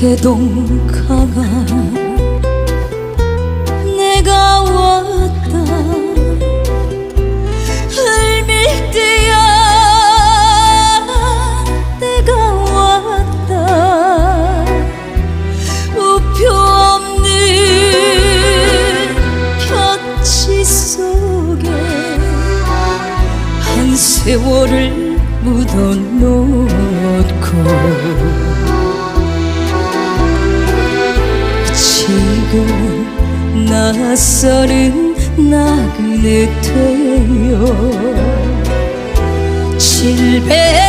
태동 강아 내가 왔다. 흘밀 때야 내가 왔다. 우표 없는 볕지 속에 한 세월을 묻어 낯설은 나그네 되어 칠백